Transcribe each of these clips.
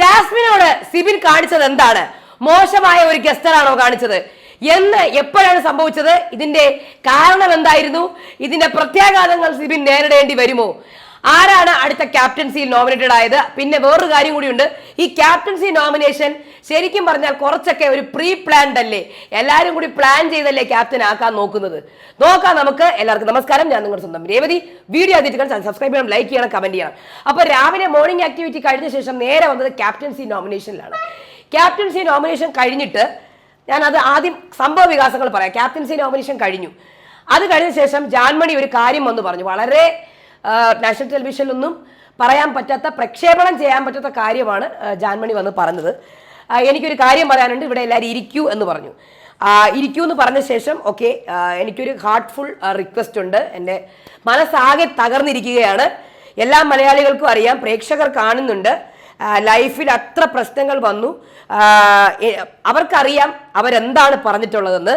ജാസ്മിനോട് സിബിൻ കാണിച്ചത് എന്താണ്? മോശമായ ഒരു ഗസ്റ്ററാണോ കാണിച്ചത്? എന്ന് എപ്പോഴാണ് സംഭവിച്ചത്? ഇതിന്റെ കാരണം എന്തായിരുന്നു? ഇതിന്റെ പ്രത്യാഘാതങ്ങൾ സിബിൻ നേരിടേണ്ടി വരുമോ? ആരാണ് അടുത്ത ക്യാപ്റ്റൻസിയിൽ നോമിനേറ്റഡ് ആയത്? പിന്നെ വേറൊരു കാര്യം കൂടിയുണ്ട്. ഈ ക്യാപ്റ്റൻസി നോമിനേഷൻ ശരിക്കും പറഞ്ഞാൽ കുറച്ചൊക്കെ ഒരു പ്രീ പ്ലാൻഡ് അല്ലേ? എല്ലാവരും കൂടി പ്ലാൻ ചെയ്തല്ലേ ക്യാപ്റ്റൻ ആക്കാൻ നോക്കുന്നത്? നോക്കാം നമുക്ക്. എല്ലാവർക്കും നമസ്കാരം. ഞാൻ നിങ്ങളുടെ സ്വന്തം രേവതി. വീഡിയോ ആദ്യമായിട്ട് സബ്സ്ക്രൈബ് ചെയ്യണം ലൈക്ക് ചെയ്യണം കമന്റ് ചെയ്യണം. അപ്പോൾ രാവിലെ മോർണിംഗ് ആക്ടിവിറ്റി കഴിഞ്ഞ ശേഷം നേരെ വന്നത് ക്യാപ്റ്റൻസി നോമിനേഷനിലാണ് ക്യാപ്റ്റൻസി നോമിനേഷൻ കഴിഞ്ഞിട്ട് ഞാൻ അത് ആദ്യം സംഭവ വികാസങ്ങൾ പറയാം. ക്യാപ്റ്റൻസി നോമിനേഷൻ കഴിഞ്ഞു. അത് കഴിഞ്ഞ ശേഷം ജാൻമണി ഒരു കാര്യം വന്ന് പറഞ്ഞു. വളരെ നാഷണൽ ടെലിവിഷനിലൊന്നും പറയാൻ പറ്റാത്ത പ്രക്ഷേപണം ചെയ്യാൻ പറ്റാത്ത കാര്യമാണ് ജാൻമണി വന്ന് പറഞ്ഞത്. എനിക്കൊരു കാര്യം പറയാനുണ്ട്. ഇവിടെ എല്ലാവരും ഇരിക്കൂ എന്ന് പറഞ്ഞു. ഇരിക്കൂ എന്ന് പറഞ്ഞ ശേഷം ഓക്കെ എനിക്കൊരു ഹാർട്ട്ഫുൾ റിക്വസ്റ്റ് ഉണ്ട്. എന്റെ മനസ്സാകെ തകർന്നിരിക്കുകയാണ്. എല്ലാ മലയാളികൾക്കും അറിയാം പ്രേക്ഷകർ കാണുന്നുണ്ട്. ലൈഫിൽ അത്ര പ്രശ്നങ്ങൾ വന്നു. അവർക്കറിയാം അവരെന്താണ് പറഞ്ഞിട്ടുള്ളതെന്ന്.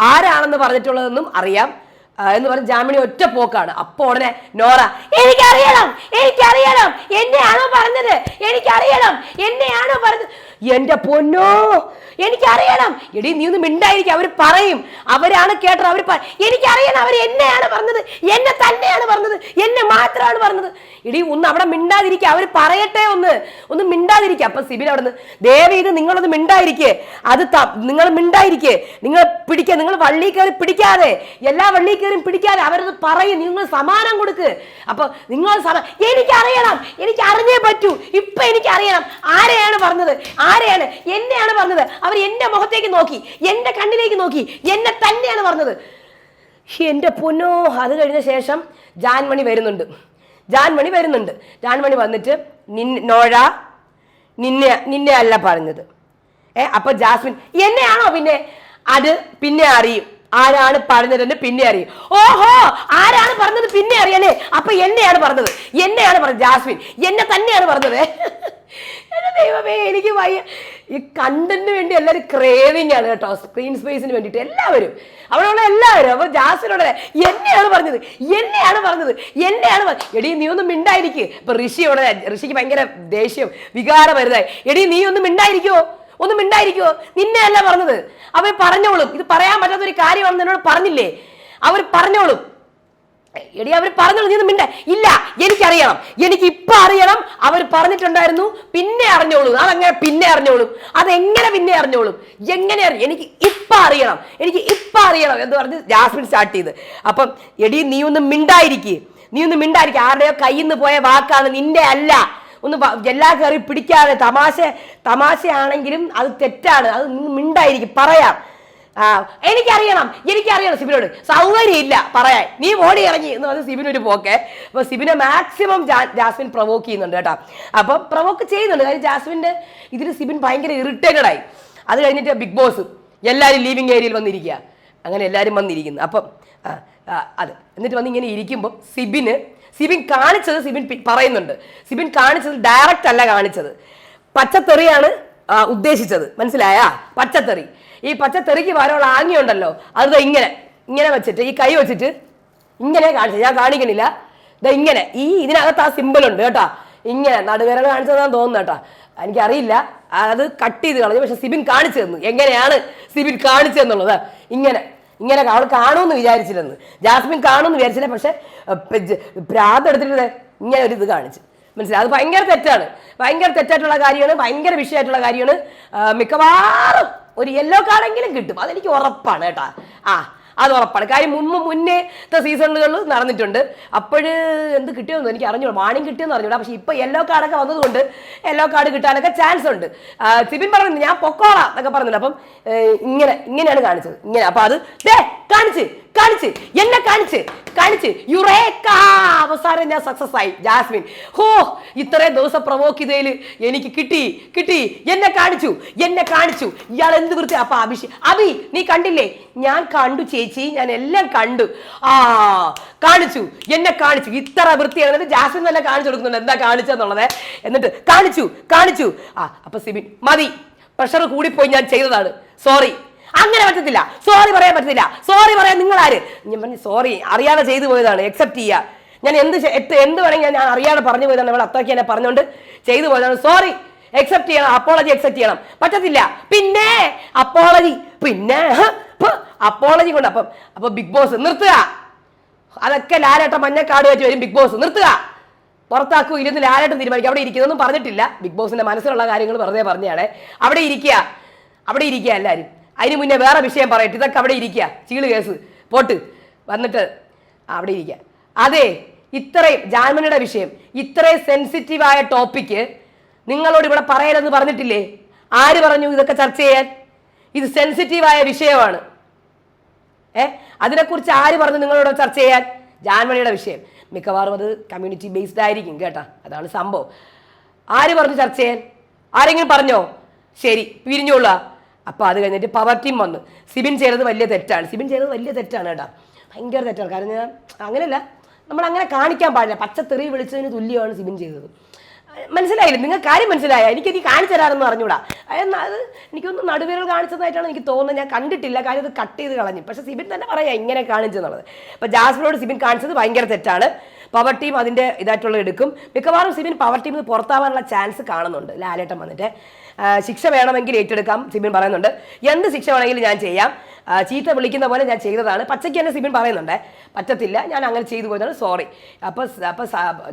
ആരാണെന്ന് പറഞ്ഞിട്ടുള്ളതെന്നും അറിയാം. എന്ന് പറഞ്ഞ് ജാമിനി ഒറ്റ പോക്കാണ്. അപ്പൊ ഉടനെ നോറ എനിക്കറിയണം എനിക്കറിയണം എന്നെയാണോ പറഞ്ഞത്? എനിക്കറിയണം എന്നെയാണോ പറഞ്ഞത്? എന്റെ പൊന്നോ എനിക്കറിയണം. എടി നീ ഒന്ന് മിണ്ടായിരിക്കും അവർ പറയും. അവരാണ് കേട്ടത് അവർ എനിക്കറിയണം അവർ എന്നെയാണ് പറഞ്ഞത്. എന്നെ തന്നെയാണ് പറഞ്ഞത്. എന്നെ മാത്രമാണ് പറഞ്ഞത്. എടി ഒന്ന് അവിടെ മിണ്ടാതിരിക്കുക അവർ പറയട്ടെ ഒന്ന്. ഒന്ന് മിണ്ടാതിരിക്കുക അപ്പൊ സിബിൻ അവിടെ നിന്ന് ദേവി ഇത് നിങ്ങളൊന്ന് മിണ്ടായിരിക്കേ. അത് നിങ്ങൾ മിണ്ടായിരിക്കേ. നിങ്ങൾ പിടിക്കുക നിങ്ങൾ വള്ളി കയറി പിടിക്കാതെ. എല്ലാ വള്ളി കയറിയും പിടിക്കാതെ അവരത് പറയും. നിങ്ങൾ സമാനം കൊടുക്ക്. അപ്പൊ നിങ്ങൾ എനിക്കറിയണം. എനിക്ക് അറിഞ്ഞേ പറ്റൂ. ഇപ്പൊ എനിക്കറിയണം. ആരെയാണ് പറഞ്ഞത്? ആരെയാണ്? എന്നെയാണ് പറഞ്ഞത്. അവർ എന്റെ മുഖത്തേക്ക് നോക്കി എന്റെ കണ്ണിലേക്ക് നോക്കി എന്നെ തന്നെയാണ് പറഞ്ഞത്. എന്റെ പൊന്നോ അത് കഴിഞ്ഞ ശേഷം ജാൻമണി വരുന്നുണ്ട്. ജാൻമണി വരുന്നുണ്ട്. ജാൻമണി വന്നിട്ട് നിൻ നോഴ നിന്നെ നിന്നെ അല്ല പറഞ്ഞത്. ഏ അപ്പൊ ജാസ്മിൻ എന്നെയാണോ പിന്നെ അത് പിന്നെ അറിയും? ആരാണ് പറഞ്ഞതെന്ന് പിന്നെ അറിയും. ഓഹോ ആരാണ് പറഞ്ഞത് പിന്നെ അറിയാനേ? അപ്പൊ എന്നെയാണ് പറഞ്ഞത്. എന്നെയാണ് പറഞ്ഞത് ജാസ്മിൻ. എന്നെ തന്നെയാണ് പറഞ്ഞത്. എന്റെ ദൈവമേ എനിക്ക് വയ്യ. ഈ കണ്ടന്റിന് വേണ്ടി എല്ലാവരും ക്രേവിങ് ആണ് കേട്ടോ. സ്ക്രീൻ സ്പേസിന് വേണ്ടിയിട്ട് എല്ലാവരും. അവിടെയുള്ള എല്ലാവരും അപ്പോൾ ജാസിനോട് എന്നെയാണ് പറഞ്ഞത്. എന്നെയാണ് പറഞ്ഞത്. എന്നെയാണ് എടീ നീ ഒന്ന് മിണ്ടായിരിക്കുക ഇപ്പൊ ഋഷിയോട് ഋഷിക്ക് ഭയങ്കര ദേഷ്യം വികാരം വരുതായി എടീ നീ ഒന്ന് മിണ്ടായിരിക്കുമോ ഒന്ന് മിണ്ടായിരിക്കുമോ നിന്നെ അല്ല പറഞ്ഞത്. അവർ പറഞ്ഞോളും. ഇത് പറയാൻ പറ്റാത്ത ഒരു കാര്യമാണെന്ന് എന്നോട് പറഞ്ഞില്ലേ? അവർ പറഞ്ഞോളും. എടി അവർ പറഞ്ഞോളൂ നീ മിണ്ട. ഇല്ല എനിക്കറിയണം. എനിക്ക് ഇപ്പൊ അറിയണം. അവർ പറഞ്ഞിട്ടുണ്ടായിരുന്നു പിന്നെ അറിഞ്ഞോളൂ. അതങ്ങനെ പിന്നെ അറിഞ്ഞോളും. അതെങ്ങനെ പിന്നെ അറിഞ്ഞോളും? എങ്ങനെ എനിക്ക് ഇപ്പൊ അറിയണം. എനിക്ക് ഇപ്പൊ അറിയണം എന്ന് പറഞ്ഞ് ജാസ്മിൻ സ്റ്റാർട്ട് ചെയ്ത്. അപ്പം എടി നീ ഒന്ന് മിണ്ടായിരിക്കേ. നീ ഒന്ന് മിണ്ടായിരിക്കുക ആരുടെയോ കയ്യിൽ നിന്ന് പോയ വാക്കാണ് നിന്റെ അല്ല. ഒന്ന് എല്ലാ കയറി പിടിക്കാതെ. തമാശ തമാശയാണെങ്കിലും അത് തെറ്റാണ്. അത് മിണ്ടായിരിക്കും. പറയാം. ആ എനിക്കറിയണം എനിക്കറിയണം സിബിനോട്. സൗകര്യമില്ല പറയാൻ. നീ ഓടി ഇറങ്ങി എന്ന് പറഞ്ഞ് സിബിൻ ഒരു പോക്കെ. അപ്പൊ സിബിനെ മാക്സിമം ജാസ്മിൻ പ്രൊവോക്ക് ചെയ്യുന്നുണ്ട് കേട്ടോ. അപ്പൊ പ്രൊവോക്ക് ചെയ്യുന്നുണ്ട്. കാര്യം ജാസ്മിന്റെ ഇതിൽ സിബിൻ ഭയങ്കര ഇറിറ്റേറ്റഡ് ആയി. അത് കഴിഞ്ഞിട്ട് ബിഗ് ബോസ് എല്ലാവരും ലീവിങ് ഏരിയയിൽ വന്നിരിക്കുക. അങ്ങനെ എല്ലാവരും വന്നിരിക്കുന്നു. അപ്പം അത്. എന്നിട്ട് വന്ന് ഇങ്ങനെ ഇരിക്കുമ്പോൾ സിബിന് സിബിൻ കാണിച്ചത് സിബിൻ പറയുന്നുണ്ട്. സിബിൻ കാണിച്ചത് ഡയറക്റ്റ് അല്ല കാണിച്ചത്. പച്ചത്തെറിയാണ് ഉദ്ദേശിച്ചത്. മനസ്സിലായാ? പച്ചത്തെറി. ഈ പച്ച പച്ചത്തെറിക്ക് വരവുള്ള ആംഗ്യമുണ്ടല്ലോ അത് ഇങ്ങനെ ഇങ്ങനെ വെച്ചിട്ട് ഈ കൈ വെച്ചിട്ട് ഇങ്ങനെ കാണിച്ചു ഞാൻ കാണിക്കണില്ല. ഇതാ ഇങ്ങനെ ഈ ഇതിനകത്ത് ആ സിമ്പിൾ ഉണ്ട് കേട്ടാ. ഇങ്ങനെ നടുവിരൽ കാണിച്ചതാന്ന് തോന്നുന്നു കേട്ടാ. എനിക്കറിയില്ല. അത് കട്ട് ചെയ്ത് കളഞ്ഞു പക്ഷെ സിബിൻ കാണിച്ചു തന്നു. എങ്ങനെയാണ് സിബിൻ കാണിച്ചു തന്നുള്ളത്? ഇങ്ങനെ ഇങ്ങനെ അവൾ കാണുമെന്ന് വിചാരിച്ചില്ലെന്ന് ജാസ്മിൻ കാണുമെന്ന് വിചാരിച്ചില്ല പക്ഷെ പ്രാന്തെടുത്തിട്ട് ഇങ്ങനെ ഒരു ഇത് കാണിച്ചു. മനസ്സിലായി? അത് ഭയങ്കര തെറ്റാണ്. ഭയങ്കര തെറ്റായിട്ടുള്ള കാര്യമാണ് ഭയങ്കര വിഷയമായിട്ടുള്ള കാര്യമാണ്. മിക്കവാറും ഒരു യെല്ലോ കാർഡെങ്കിലും കിട്ടും. അതെനിക്ക് ഉറപ്പാണ് കേട്ടോ. ആ അത് ഉറപ്പാണ്. കാര്യം മുമ്പ് മുന്നേത്തെ സീസണുകളിൽ നടന്നിട്ടുണ്ട്. അപ്പോഴ് എന്ത് കിട്ടിയെന്ന് എനിക്ക് അറിഞ്ഞോളൂ മാണിയും കിട്ടിയെന്ന് അറിഞ്ഞൂടാ. പക്ഷെ ഇപ്പൊ യെല്ലോ കാർഡൊക്കെ വന്നതുകൊണ്ട് യെല്ലോ കാർഡ് കിട്ടാനൊക്കെ ചാൻസ് ഉണ്ട്. സിബിൻ പറഞ്ഞു ഞാൻ പൊക്കോളാം എന്നൊക്കെ പറഞ്ഞില്ല അപ്പം ഇങ്ങനെ ഇങ്ങനെയാണ് കാണിച്ചത്. ഇങ്ങനെ. അപ്പൊ അത് കാണിച്ച്. കാണിച്ച് എന്നെ കാണിച്ച് കാണിച്ച്. യുറേക്കാ അവസാനം ഞാൻ സക്സസ് ആയി. ജാസ്മിൻ ഹോ ഇത്രയും ദിവസം പ്രവോക്ക് ചെയ്തതിൽ എനിക്ക് കിട്ടി കിട്ടി. എന്നെ കാണിച്ചു എന്നെ കാണിച്ചു. ഇയാൾ എന്ത് വൃത്തി അപ്പൊ അഭിഷ് അഭി നീ കണ്ടില്ലേ? ഞാൻ കണ്ടു ചേച്ചി ഞാൻ എല്ലാം കണ്ടു. ആ കാണിച്ചു എന്നെ കാണിച്ചു. ഇത്ര വൃത്തിയാണ്. എന്നിട്ട് ജാസ്മിൻ തന്നെ കാണിച്ചു കൊടുക്കുന്നുണ്ട്. എന്താ കാണിച്ചെന്നുള്ളത് എന്നിട്ട് കാണിച്ചു കാണിച്ചു. ആ അപ്പൊ സിബിൻ മതി. പ്രഷർ കൂടിപ്പോയി ഞാൻ ചെയ്തതാണ്. സോറി അങ്ങനെ പറ്റത്തില്ല. സോറി പറയാൻ പറ്റത്തില്ല. സോറി പറയാൻ നിങ്ങൾ ആര് ഞാൻ പറഞ്ഞു സോറി അറിയാതെ ചെയ്തു പോയതാണ്. എക്സെപ്റ്റ് ചെയ്യുക ഞാൻ എന്ത് എത്ത് എന്ത് വേണമെങ്കിൽ ഞാൻ അറിയാതെ പറഞ്ഞു പോയതാണ്. ഇവിടെ അത്രയ്ക്ക് എന്നെ പറഞ്ഞുകൊണ്ട് ചെയ്തു പോയതാണ്. സോറി എക്സെപ്റ്റ് ചെയ്യണം. അപ്പോളജി എക്സെപ്റ്റ് ചെയ്യണം. പറ്റത്തില്ല. പിന്നെ അപ്പോളജി പിന്നെ അപ്പോളജി കൊണ്ട് അപ്പം അപ്പൊ ബിഗ് ബോസ് നിർത്തുക. അതൊക്കെ ലാലേട്ട മഞ്ഞക്കാട് വെച്ച് വരും. ബിഗ് ബോസ് നിർത്തുക. പുറത്താക്കൂ. ഇരുന്ന് ലാലേട്ടൻ തീരുമാനിക്കും. അവിടെ ഇരിക്കുന്നൊന്നും പറഞ്ഞിട്ടില്ല. ബിഗ് ബോസിന്റെ മനസ്സിലുള്ള കാര്യങ്ങൾ വെറുതെ പറഞ്ഞാണ്. അവിടെ ഇരിക്കുക. അവിടെ ഇരിക്കുക എല്ലാവരും. അതിന് മുന്നേ വേറെ വിഷയം പറയട്ടെ. ഇതൊക്കെ അവിടെ ഇരിക്കുക. ചീൾ കേസ്. പോട്ട്. വന്നിട്ട് അവിടെ ഇരിക്കുക. അതെ ഇത്രയും ജാൻമണിയുടെ വിഷയം ഇത്രയും സെൻസിറ്റീവായ ടോപ്പിക്ക് നിങ്ങളോട് ഇവിടെ പറയലെന്ന് പറഞ്ഞിട്ടില്ലേ? ആര് പറഞ്ഞു ഇതൊക്കെ ചർച്ച ചെയ്യാൻ? ഇത് സെൻസിറ്റീവായ വിഷയമാണ്. ഏ? അതിനെക്കുറിച്ച് ആര് പറഞ്ഞു നിങ്ങളോട് ചർച്ച ചെയ്യാൻ? ജാൻമണിയുടെ വിഷയം. മിക്കവാറും അത് കമ്മ്യൂണിറ്റി ബേസ്ഡ് ആയിരിക്കും കേട്ടാ. അതാണ് സംഭവം. ആര് പറഞ്ഞു ചർച്ച ചെയ്യാൻ? ആരെങ്കിലും പറഞ്ഞോ? ശരി പിരിഞ്ഞോളുക. അപ്പോൾ അത് കഴിഞ്ഞിട്ട് പവർ ടീം വന്നു. സിബിൻ ചെയ്തത് വലിയ തെറ്റാണ്. സിബിൻ ചെയ്തത് വലിയ തെറ്റാണ് കേട്ടോ. ഭയങ്കര തെറ്റാണ്. കാരണം ഞാൻ അങ്ങനെയല്ല നമ്മൾ അങ്ങനെ കാണിക്കാൻ പാടില്ല. പച്ചത്തെറി വിളിച്ചതിന് തുല്യമാണ് സിബിൻ ചെയ്തത്. മനസ്സിലായില്ല? നിങ്ങൾ കാര്യം മനസ്സിലായ? എനിക്ക് നീ കാണിച്ചു തരാമെന്ന് പറഞ്ഞൂടാ അതെന്നാ അത് എനിക്കൊന്ന് നടുവിരൽ കാണിച്ചതായിട്ടാണ് എനിക്ക് തോന്നുന്നത്. ഞാൻ കണ്ടിട്ടില്ല. കാര്യം അത് കട്ട് ചെയ്ത് കളഞ്ഞു. പക്ഷേ സിബിൻ തന്നെ പറയാം ഇങ്ങനെ കാണിച്ചെന്നുള്ളത്. അപ്പോൾ ജാസ്മിനോട് സിബിൻ കാണിച്ചത് ഭയങ്കര തെറ്റാണ്. പവർ ടീം അതിന്റെ ഇതായിട്ടുള്ള എടുക്കും. മിക്കവാറും സിബിൻ പവർ ടീമിൽ നിന്ന് പുറത്താവാനുള്ള ചാൻസ് കാണുന്നുണ്ട്. ലാലേട്ടൻ വന്നിട്ട്. ശിക്ഷ വേണമെങ്കിൽ ഏറ്റെടുക്കാം സിമിൻ പറയുന്നുണ്ട്. എന്ത് ശിക്ഷ വേണമെങ്കിലും ഞാൻ ചെയ്യാം. ചീത്ത വിളിക്കുന്ന പോലെ ഞാൻ ചെയ്തതാണ്. പച്ചയ്ക്ക് തന്നെ സിമിൻ പറയുന്നുണ്ട്. പറ്റത്തില്ല ഞാൻ അങ്ങനെ ചെയ്തു പോയതാണ്. സോറി അപ്പോൾ അപ്പോൾ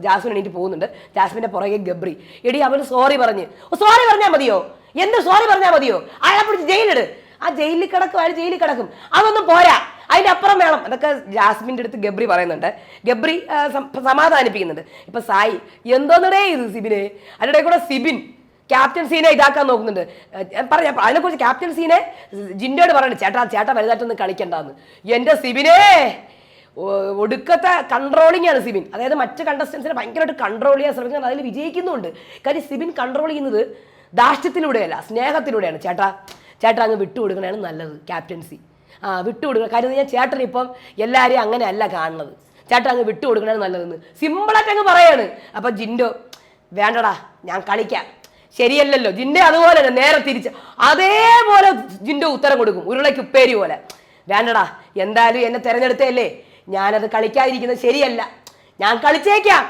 ജാസ്മിൻ എണീറ്റ് പോകുന്നുണ്ട്. ജാസ്മിന്റെ പുറകെ ഗബ്രി. എടി അവന് സോറി പറഞ്ഞ്. സോറി പറഞ്ഞാൽ മതിയോ? എന്ത് സോറി പറഞ്ഞാൽ മതിയോ? അയാളെ പിടിച്ച് ജയിലിട് ആ ജയിലിൽ കിടക്കും അയാൾ ജയിലിൽ കിടക്കും. അതൊന്നും പോരാ. അതിന്റെ അപ്പുറം വേണം. അതൊക്കെ ജാസ്മിന്റെ അടുത്ത് ഗബ്രി പറയുന്നുണ്ട്. ഗബ്രി സമാധാനിപ്പിക്കുന്നുണ്ട്. ഇപ്പൊ സായി എന്തോന്നിടേ ഇത് സിബിനെ? അതിനിടെ കൂടെ സിബിൻ ക്യാപ്റ്റൻ സീനെ ഇതാക്കാൻ നോക്കുന്നുണ്ട്. പറഞ്ഞ അതിനെക്കുറിച്ച് ക്യാപ്റ്റൻ സീനെ ജിൻഡോട് പറയുന്നത് ചേട്ടാ ചേട്ടാ വലുതായിട്ടൊന്നും കളിക്കണ്ടെന്ന്. എന്റെ സിബിനെ! ഒടുക്കത്തെ കൺട്രോളിംഗ് ആണ് സിബിൻ. അതായത് മറ്റ് കണ്ടസ്റ്റൻസിനെ ഭയങ്കരമായിട്ട് കൺട്രോൾ ചെയ്യാൻ ശ്രമിക്കുന്നത് അതിൽ വിജയിക്കുന്നുണ്ട്. കാര്യം സിബിൻ കൺട്രോൾ ചെയ്യുന്നത് ദാഷ്ട്യത്തിലൂടെയല്ല സ്നേഹത്തിലൂടെയാണ്. ചേട്ടാ ചേട്ടാ അങ്ങ് വിട്ടുകൊടുക്കണതാണ് നല്ലത് ക്യാപ്റ്റൻസി. ആ വിട്ടുകൊടുക്കണം. കാര്യം ഞാൻ ചേട്ടൻ ഇപ്പം എല്ലാവരെയും അങ്ങനെയല്ല കാണുന്നത്. ചേട്ടൻ അങ്ങ് വിട്ടുകൊടുക്കണത് നല്ലതെന്ന്. സിമ്പിളായിട്ട് അങ്ങ് പറയാണ്. അപ്പം ജിൻഡോ വേണ്ടടാ ഞാൻ കളിക്കാം. ശരിയല്ലല്ലോ. ജിന്റെ അതുപോലെ തന്നെ നേരെ തിരിച്ച് അതേപോലെ ജിൻഡോ ഉത്തരം കൊടുക്കും. ഉരുളയ്ക്ക് ഉപ്പേരി പോലെ. വേണ്ടടാ എന്തായാലും എന്നെ തിരഞ്ഞെടുത്തല്ലേ ഞാനത് കളിക്കാതിരിക്കുന്നത് ശരിയല്ല. ഞാൻ കളിച്ചേക്കാം.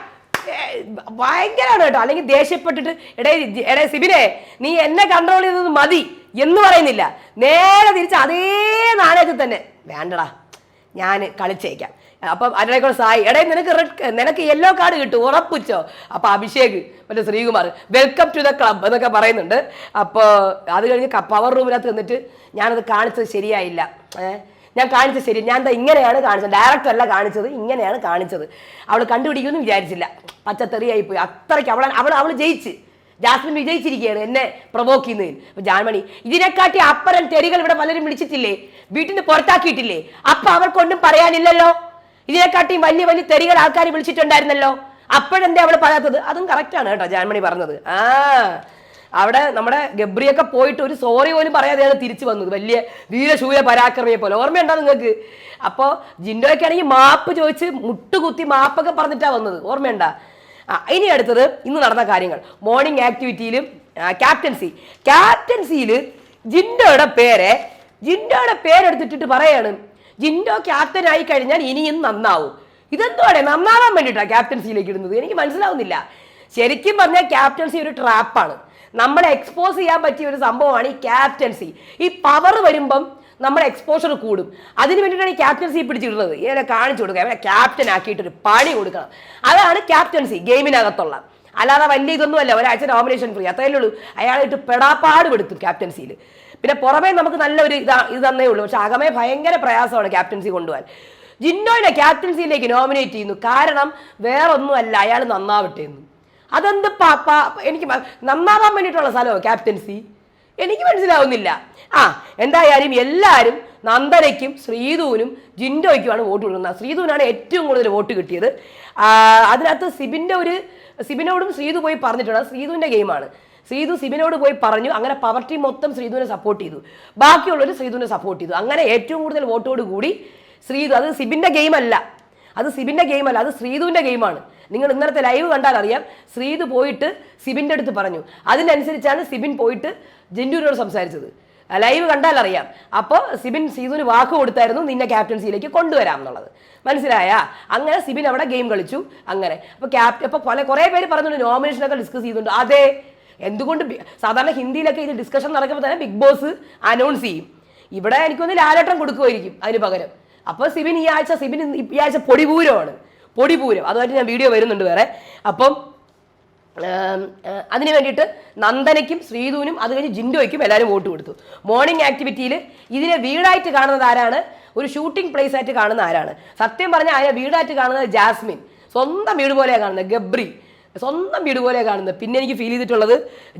ഭയങ്കരമാണ് കേട്ടോ. അല്ലെങ്കിൽ ദേഷ്യപ്പെട്ടിട്ട് എടേ എടേ സിബിനെ നീ എന്നെ കൺട്രോൾ ചെയ്തത് മതി. എന്ന് പറയുന്നില്ല. നേരെ തിരിച്ച് അതേ നാണയത്തിൽ തന്നെ വേണ്ടടാ ഞാൻ കളിച്ചേക്കാം. അപ്പം കൂടെ സായി എടേ നിനക്ക് റെഡ് നിനക്ക് യെല്ലോ കാർഡ് കിട്ടും ഉറപ്പിച്ചോ? അപ്പോൾ അഭിഷേക് മറ്റേ Sreekumar welcome to the club എന്നൊക്കെ പറയുന്നുണ്ട്. അപ്പോൾ അത് കഴിഞ്ഞ് പവർ റൂമിനകത്ത് നിന്നിട്ട് ഞാനത് കാണിച്ചത് ശരിയായില്ല. ഞാൻ കാണിച്ചത് ശരി ഞാൻ എന്താ ഇങ്ങനെയാണ് കാണിച്ചത് ഡയറക്റ്റ് അല്ല കാണിച്ചത് ഇങ്ങനെയാണ് കാണിച്ചത്. അവൾ കണ്ടുപിടിക്കുമെന്ന് വിചാരിച്ചില്ല. പച്ചത്തെറിയായി പോയി അത്രയ്ക്ക് അവൾ അവൾ അവൾ ജയിച്ച്. ജാസ്മിൻ വിജയിച്ചിരിക്കുകയാണ് എന്നെ പ്രൊവോക്ക് ചെയ്യുന്നതിൽ. അപ്പൊ ജാൻമണി ഇതിനെക്കാട്ടി അപ്പരൻ തെറികൾ ഇവിടെ പലരും വിളിച്ചിട്ടില്ലേ? വീട്ടിൽ നിന്ന് പുറത്താക്കിയിട്ടില്ലേ? അപ്പൊ അവർക്കൊന്നും പറയാനില്ലല്ലോ. ഇതിനെക്കാട്ടിയും വലിയ വലിയ തെറികൾ ആൾക്കാർ വിളിച്ചിട്ടുണ്ടായിരുന്നല്ലോ. അപ്പോഴെന്തേ അവൾ പറയാത്തത്? അതും കറക്റ്റാണ് കേട്ടോ ജാൻമണി പറഞ്ഞത്. ആ അവിടെ നമ്മുടെ ഗബ്രിയൊക്കെ പോയിട്ട് ഒരു സോറി പോലും പറയാതെയാണ് തിരിച്ചു വന്നത് വലിയ വീരശൂര പരാക്രമിയെ പോലെ. ഓർമ്മയുണ്ടോ നിങ്ങൾക്ക്? അപ്പോൾ ജിൻഡോയ്ക്കാണെങ്കിൽ മാപ്പ് ചോദിച്ച് മുട്ടുകുത്തി മാപ്പൊക്കെ പറഞ്ഞിട്ടാണ് വന്നത്. ഓർമ്മയുണ്ടോ? ഇനി അടുത്തത് ഇന്ന് നടന്ന കാര്യങ്ങൾ. മോർണിംഗ് ആക്ടിവിറ്റിയിലും ക്യാപ്റ്റൻസി ക്യാപ്റ്റൻസിയിൽ ജിൻഡോയുടെ പേരെ ജിൻഡോയുടെ പേരെടുത്തിട്ടിട്ട് പറയാണ്. ജിൻഡോ ക്യാപ്റ്റൻ ആയി കഴിഞ്ഞാൽ ഇനിയും നന്നാവും. ഇതെന്തുവാണ് നന്നാവാൻ വേണ്ടിയിട്ടാണ് ക്യാപ്റ്റൻസിയിലേക്ക് ഇടുന്നത്. എനിക്ക് മനസ്സിലാവുന്നില്ല. ശരിക്കും പറഞ്ഞാൽ ക്യാപ്റ്റൻസി ഒരു ട്രാപ്പാണ് നമ്മളെ എക്സ്പോസ് ചെയ്യാൻ പറ്റിയ ഒരു സംഭവമാണ് ഈ ക്യാപ്റ്റൻസി ഈ പവർ വരുമ്പം നമ്മുടെ എക്സ്പോഷർ കൂടും. അതിന് വേണ്ടിയിട്ടാണ് ഈ ക്യാപ്റ്റൻസി പിടിച്ചിടുന്നത്. ഇവരെ കാണിച്ചു കൊടുക്കുക. ഇവരെ ക്യാപ്റ്റൻ ആക്കിയിട്ട് ഒരു പണി കൊടുക്കണം. അതാണ് ക്യാപ്റ്റൻസി ഗെയിമിനകത്തുള്ള അല്ലാതെ വലിയ ഇതൊന്നും അല്ല ഒരാഴ്ച നോമിനേഷൻ ഫ്രീ അത്രയല്ലേ ഉള്ളൂ. അയാളായിട്ട് പെടാപ്പാട് പെടുത്തും ക്യാപ്റ്റൻസിയിൽ പിന്നെ പുറമേ നമുക്ക് നല്ലൊരു ഇതാ ഇത് തന്നേ ഉള്ളൂ. പക്ഷെ അകമേ ഭയങ്കര പ്രയാസമാണ് ക്യാപ്റ്റൻസി കൊണ്ടുപോകാൻ. ജിന്നോയിനെ ക്യാപ്റ്റൻസിയിലേക്ക് നോമിനേറ്റ് ചെയ്യുന്നു. കാരണം വേറൊന്നുമല്ല. അയാൾ നന്നാവട്ടെ എന്ന്. അതെന്ത് പാപ്പ എനിക്ക് നന്നാവാൻ വേണ്ടിയിട്ടുള്ള സ്ഥലമോ ക്യാപ്റ്റൻസി എനിക്ക് മനസ്സിലാവുന്നില്ല. ആ എന്തായാലും എല്ലാവരും നന്ദനയ്ക്കും ശ്രീധുവിനും ജിൻഡോയ്ക്കുമാണ് വോട്ട് കൊടുക്കുന്നത്. ശ്രീധുവിനാണ് ഏറ്റവും കൂടുതൽ വോട്ട് കിട്ടിയത്. അതിനകത്ത് സിബിന്റെ ഒരു സിബിനോടും ശ്രീധു പോയി പറഞ്ഞിട്ടുണ്ട്. ശ്രീധുവിന്റെ ഗെയിമാണ്. ശ്രീധു സിബിനോട് പോയി പറഞ്ഞു അങ്ങനെ പവർ ടീം മൊത്തം ശ്രീധുവിനെ സപ്പോർട്ട് ചെയ്തു. ബാക്കിയുള്ളവർ ശ്രീധുവിനെ സപ്പോർട്ട് ചെയ്തു. അങ്ങനെ ഏറ്റവും കൂടുതൽ വോട്ടോട് കൂടി ശ്രീധു അത് സിബിന്റെ ഗെയിമല്ല. അത് സിബിന്റെ ഗെയിമല്ല അത് ശ്രീധുവിന്റെ ഗെയിമാണ്. നിങ്ങൾ ഇന്നലത്തെ ലൈവ് കണ്ടാൽ അറിയാം ശ്രീധു പോയിട്ട് സിബിന്റെ അടുത്ത് പറഞ്ഞു. അതിനനുസരിച്ചാണ് സിബിൻ പോയിട്ട് ജിൻഡുവിനോട് സംസാരിച്ചത്. ലൈവ് കണ്ടാൽ അറിയാം. അപ്പോൾ സിബിൻ സീതുവിന് വാക്ക് കൊടുത്തായിരുന്നു നിന്നെ ക്യാപ്റ്റൻസിയിലേക്ക് കൊണ്ടുവരാം എന്നുള്ളത് മനസ്സിലായ? അങ്ങനെ സിബിൻ അവിടെ ഗെയിം കളിച്ചു. അങ്ങനെ. അപ്പോൾ ക്യാപ്റ്റൻ അപ്പോൾ പല കുറേ പേര് പറഞ്ഞിട്ടുണ്ട് നോമിനേഷനൊക്കെ ഡിസ്കസ് ചെയ്തിട്ടുണ്ട്. അതെ. എന്തുകൊണ്ട് സാധാരണ ഹിന്ദിയിലൊക്കെ ഇത് ഡിസ്കഷൻ നടക്കുമ്പോൾ തന്നെ ബിഗ് ബോസ് അനൗൺസ് ചെയ്യും. ഇവിടെ എനിക്കൊന്ന് ലാലേട്ടം കൊടുക്കുമായിരിക്കും അതിന് പകരം. അപ്പോൾ സിബിൻ ഈ ആഴ്ച സിബിൻ ഈ ആഴ്ച പൊടിപൂരമാണ്. പൊടിപൂരം. അതുമായിട്ട് ഞാൻ വീഡിയോ വരുന്നുണ്ട് വേറെ. അപ്പം അതിന് വേണ്ടിയിട്ട് നന്ദനയ്ക്കും ശ്രീധുവിനും അത് കഴിഞ്ഞ് ജിൻഡോയ്ക്കും എല്ലാവരും വോട്ട് കൊടുത്തു. മോർണിംഗ് ആക്ടിവിറ്റിയിൽ ഇതിനെ വീടായിട്ട് കാണുന്നത് ആരാണ്? ഒരു ഷൂട്ടിംഗ് പ്ലേസ് ആയിട്ട് കാണുന്ന ആരാണ്? സത്യം പറഞ്ഞാൽ അതിനെ വീടായിട്ട് കാണുന്നത് ജാസ്മിൻ. സ്വന്തം വീട് പോലെയാണ് കാണുന്നത് ഗബ്രി. സ്വന്തം വീട് പോലെയാണ് കാണുന്നത്. പിന്നെ എനിക്ക് ഫീൽ ചെയ്തിട്ടുള്ളത്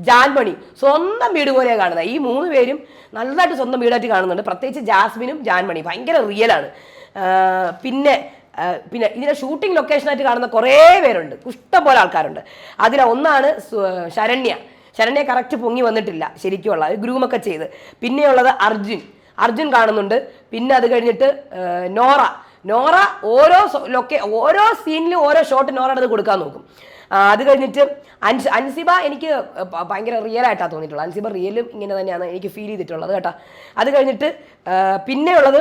ജാൻമണി. സ്വന്തം വീട് പോലെയാണ് കാണുന്നത്. ഈ മൂന്ന് പേരും നല്ലതായിട്ട് സ്വന്തം വീടായിട്ട് കാണുന്നുണ്ട്. പ്രത്യേകിച്ച് ജാസ്മിനും ജാൻമണി ഭയങ്കര റിയലാണ് പിന്നെ പിന്നെ ഇതിനെ ഷൂട്ടിംഗ് ലൊക്കേഷനായിട്ട് കാണുന്ന കുറേ പേരുണ്ട്. ഇഷ്ടം പോലെ ആൾക്കാരുണ്ട്. അതിൽ ഒന്നാണ് ശരണ്യ. ശരണ്യ കറക്റ്റ് പൊങ്ങി വന്നിട്ടില്ല ശരിക്കുമുള്ള ഗ്രൂമൊക്കെ ചെയ്ത്. പിന്നെയുള്ളത് അർജുൻ. അർജുൻ കാണുന്നുണ്ട്. പിന്നെ അത് കഴിഞ്ഞിട്ട് നോറ. നോറ ഓരോ ലൊക്കെ ഓരോ സീനിലും ഓരോ ഷോട്ട് നോറ എടുത്ത് കൊടുക്കാൻ നോക്കും. അത് കഴിഞ്ഞിട്ട് അൻസ് അൻസിബ എനിക്ക് ഭയങ്കര റിയൽ ആയിട്ടാണ് തോന്നിയിട്ടുള്ളത്. അൻസിബ റിയലും ഇങ്ങനെ തന്നെയാണ് എനിക്ക് ഫീൽ ചെയ്തിട്ടുള്ളത് കേട്ടോ. അത് കഴിഞ്ഞിട്ട് പിന്നെയുള്ളത്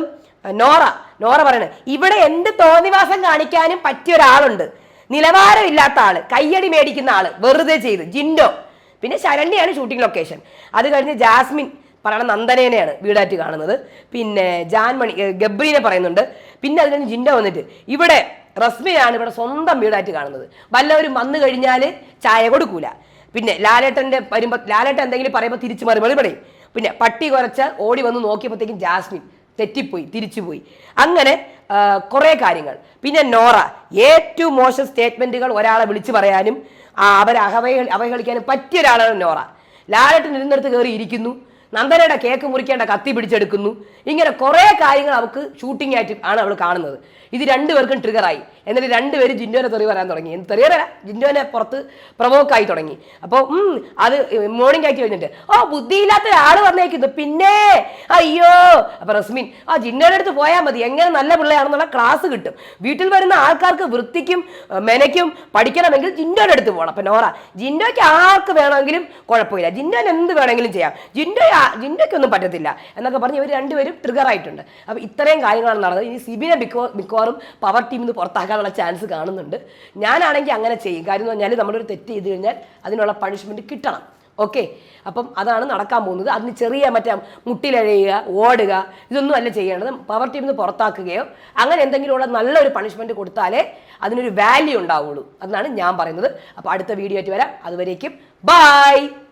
നോറ നോറ പറയണേ. ഇവിടെ എന്ത് തോന്നിവാസം കാണിക്കാനും പറ്റിയ ഒരാളുണ്ട്. നിലവാരമില്ലാത്ത ആൾ കയ്യടി മേടിക്കുന്ന ആൾ വെറുതെ ചെയ്ത്. ജിൻഡോ. പിന്നെ ശരണ്യാണ് ഷൂട്ടിംഗ് ലൊക്കേഷൻ അത് കഴിഞ്ഞ് ജാസ്മിൻ പറയണ നന്ദനേനെയാണ് വീടായിട്ട് കാണുന്നത്. പിന്നെ ജാൻമണി ഗബ്രീനെ പറയുന്നുണ്ട്. പിന്നെ അതിന് ജിൻഡോ വന്നിട്ട് ഇവിടെ റസ്മിയാണ് ഇവിടെ സ്വന്തം വീടായിട്ട് കാണുന്നത്. വല്ലവരും വന്നു കഴിഞ്ഞാൽ ചായ കൊടുക്കൂല. പിന്നെ ലാലേട്ടന്റെ വരുമ്പോൾ ലാലേട്ടൻ എന്തെങ്കിലും പറയുമ്പോൾ തിരിച്ചു മറുപടി പിന്നെ പട്ടി കുറച്ച് ഓടി വന്ന് നോക്കിയപ്പോഴത്തേക്കും ജാസ്മിൻ. തെറ്റിപ്പോയി തിരിച്ചുപോയി. അങ്ങനെ കുറേ കാര്യങ്ങൾ. പിന്നെ നോറ ഏറ്റവും മോശം സ്റ്റേറ്റ്മെന്റുകൾ ഒരാളെ വിളിച്ചു പറയാനും അവരെ അവഹേളി അവഹേളിക്കാനും പറ്റിയ ഒരാളാണ് നോറ. ലാലട്ടൻ ഇരുന്നിടത്ത് കയറി ഇരിക്കുന്നു നന്ദനയുടെ കേക്ക് മുറിക്കേണ്ട കത്തി പിടിച്ചെടുക്കുന്നു. ഇങ്ങനെ കുറേ കാര്യങ്ങൾ അവൾക്ക് ഷൂട്ടിംഗ് ആയിട്ട് ആണ് അവൾ കാണുന്നത്. ഇത് രണ്ടുപേർക്കും ട്രിഗറായി എന്നിട്ട് രണ്ടുപേരും ജിൻഡോനെ തെറി പറയാൻ തുടങ്ങി. എന്ത് തെറിയറ ജിൻഡോനെ പുറത്ത് പ്രൊവോക്കായി തുടങ്ങി. അപ്പോൾ അത് മോർണിംഗ് ആക്കി കഴിഞ്ഞിട്ട് ഓ ബുദ്ധിയില്ലാത്ത ഒരാൾ വന്നേക്കുന്നു. പിന്നെ അയ്യോ. അപ്പൊ റസ്മിൻ ആ ജിൻഡോയുടെ അടുത്ത് പോയാൽ മതി. എങ്ങനെ നല്ല പിള്ളയാണെന്നുള്ള ക്ലാസ് കിട്ടും. വീട്ടിൽ വരുന്ന ആൾക്കാർക്ക് വൃത്തിക്കും മെനയ്ക്കും പഠിക്കണമെങ്കിൽ ജിൻഡോയുടെ അടുത്ത് പോകണം. അപ്പൊ നോറ ജിൻഡോയ്ക്ക് ആർക്ക് വേണമെങ്കിലും കുഴപ്പമില്ല. ജിൻഡോന് എന്ത് വേണമെങ്കിലും ചെയ്യാം. ജിൻഡോ ജിൻഡോയ്ക്കൊന്നും പറ്റത്തില്ല. എന്നൊക്കെ പറഞ്ഞ് ഇവർ രണ്ടുപേരും ട്രിഗർ ആയിട്ടുണ്ട്. അപ്പൊ ഇത്രയും കാര്യങ്ങളാണ് നടന്നത്. ഇനി സിബിനെ മിക്കോ മിക്കവാറും പവർ ടീമിൽ നിന്ന് പുറത്താക്കാനുള്ള ചാൻസ് കാണുന്നുണ്ട്. ഞാനാണെങ്കിൽ അങ്ങനെ ചെയ്യും. കാര്യം എന്ന് പറഞ്ഞാൽ നമ്മളൊരു തെറ്റ് ചെയ്ത് കഴിഞ്ഞാൽ അതിനുള്ള പണിഷ്മെന്റ് കിട്ടണം. ഓക്കെ അപ്പം അതാണ് നടക്കാൻ പോകുന്നത്. അതിന് ചെറിയ മറ്റേ മുട്ടിലഴയുക ഓടുക ഇതൊന്നും അല്ല ചെയ്യേണ്ടത്. പവർ ടീമിൽ നിന്ന് പുറത്താക്കുകയോ അങ്ങനെ എന്തെങ്കിലുമുള്ള നല്ലൊരു പണിഷ്മെന്റ് കൊടുത്താലേ അതിനൊരു വാല്യൂ ഉണ്ടാവുള്ളൂ. എന്നാണ് ഞാൻ പറയുന്നത്. അപ്പോൾ അടുത്ത വീഡിയോ ആയിട്ട് വരാം. അതുവരേക്കും ബൈ